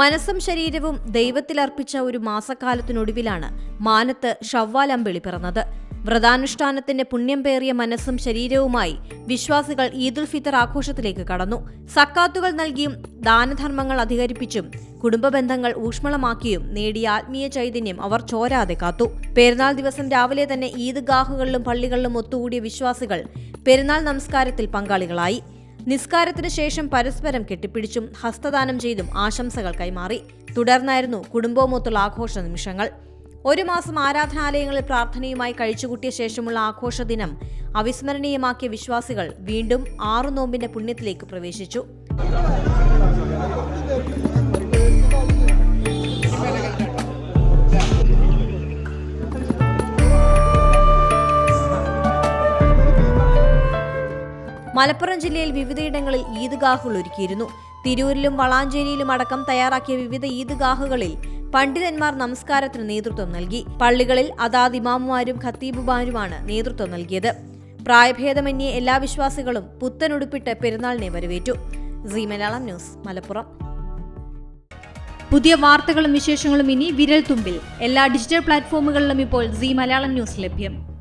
മനസ്സും ശരീരവും ദൈവത്തിലർപ്പിച്ച ഒരു മാസക്കാലത്തിനൊടുവിലാണ് മാനത്ത് ഷവ്വാൽ അമ്പിളി പിറന്നത്. വ്രതാനുഷ്ഠാനത്തിന്റെ പുണ്യം പേറിയ മനസ്സും ശരീരവുമായി വിശ്വാസികൾ ഈദുൽ ഫിത്തർ ആഘോഷത്തിലേക്ക് കടന്നു. സക്കാത്തുകൾ നൽകിയും ദാനധർമ്മങ്ങൾ അധികരിപ്പിച്ചും കുടുംബ ബന്ധങ്ങൾ ഊഷ്മളമാക്കിയും നേടിയ ആത്മീയ ചൈതന്യം അവർ ചോരാതെ കാത്തു. പെരുന്നാൾ ദിവസം രാവിലെ തന്നെ ഈദ്ഗാഹുകളിലും പള്ളികളിലും ഒത്തുകൂടിയ വിശ്വാസികൾ പെരുന്നാൾ നമസ്കാരത്തിൽ പങ്കാളികളായി. നിസ്കാരത്തിന് ശേഷം പരസ്പരം കെട്ടിപ്പിടിച്ചും ഹസ്തദാനം ചെയ്തും ആശംസകൾ കൈമാറി. തുടർന്നായിരുന്നു കുടുംബവുമൊത്തുള്ള ആഘോഷ നിമിഷങ്ങൾ. ഒരു മാസം ആരാധനാലയങ്ങളിൽ പ്രാർത്ഥനയുമായി കഴിച്ചുകൂട്ടിയ ശേഷമുള്ള ആഘോഷ ദിനം അവിസ്മരണീയമാക്കിയ വിശ്വാസികൾ വീണ്ടും ആറു നോമ്പിന്റെ പുണ്യത്തിലേക്ക് പ്രവേശിച്ചു. മലപ്പുറം ജില്ലയിൽ വിവിധയിടങ്ങളിൽ ഈദ്ഗാഹുകൾ ഒരുക്കിയിരുന്നു. തിരൂരിലും വളാഞ്ചേരിയിലും അടക്കം തയ്യാറാക്കിയ വിവിധ ഈദ്ഗാഹുകളിൽ പണ്ഡിതന്മാർ നമസ്കാരത്തിന് നേതൃത്വം നൽകി. പള്ളികളിൽ അതാത് ഇമാമുമാരും ഖത്തീബുമാരുമാണ് നേതൃത്വം നൽകിയത്. പ്രായഭേദമന്യേ എല്ലാ വിശ്വാസികളും പുത്തനുടുപ്പിട്ട് പെരുന്നാളിനെ വരവേറ്റു. C Malayalam news Malappuram. പുതിയ വാർത്തകളും വിശേഷങ്ങളും ഇനി വിരൽ തുമ്പിൽ എല്ലാ ഡിജിറ്റൽ പ്ലാറ്റ്ഫോമുകളിലും ഇപ്പോൾ സി മലയാളം ന്യൂസ് ലഭ്യം.